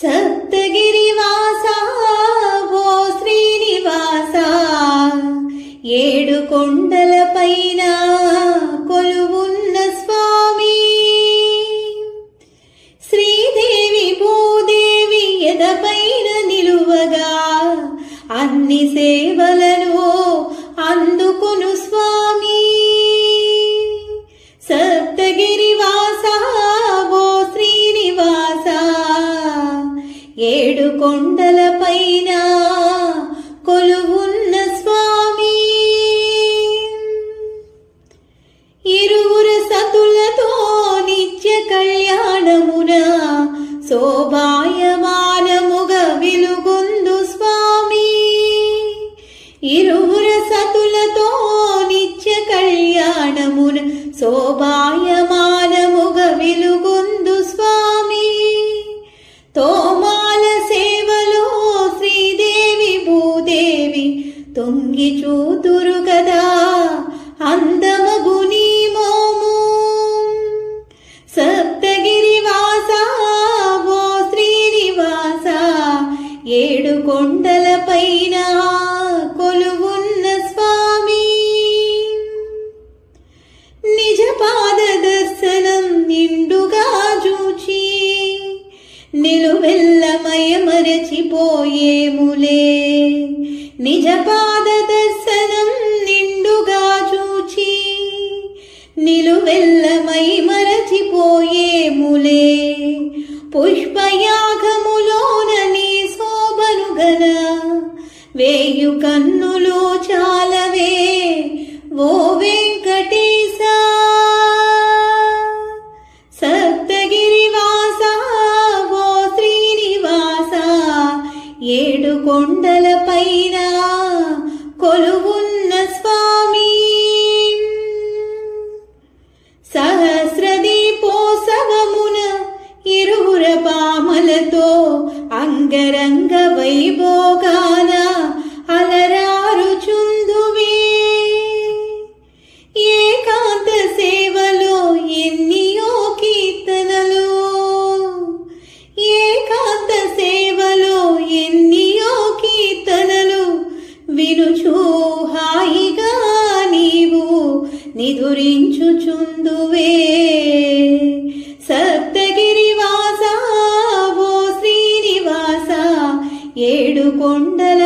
సప్తగిరివాస ఏడు కొండల పైన కొలువున్న స్వామి. ఇరువురు సతులతో నిత్య కళ్యాణమున శోభాయమానముగా వెలుగొందు స్వామి. ఇరువురు సతులతో నిత్య కళ్యాణమున శోభాయ తొంగి చూతురు కదా అందమగు నీ మోము. సప్తగిరివాస ఓ శ్రీనివాస ఏడు కొండల పైన కొలువున్న స్వామి. నిజ పాద దర్శనం నిండుగా చూచి నిలువెల్లమయ మరచిపోయేములే నిజ పాద దర్శనం నిండుగా చూచి నిలువెల్లమై మరచిపోయేములే పుష్పయాగములోన నీ శోభను గల వేయు కన్నులు చాలవే. ఓ వెంకటేశ! సప్తగిరివాస! ఓ శ్రీనివాస! ఏ కొండల పైన కొలువున్న స్వామి. సహస్రదీపోత్సవమున ఇరువుర పామలతో అంగరంగ వైభోగాన అలరారు ఏకాంత సేవలో ఎన్నియో కీర్తనలు. ఏకాంత సేవ నిదురించుచుందువే. సప్తగిరివాస ఓ శ్రీనివాస ఏడు కొండల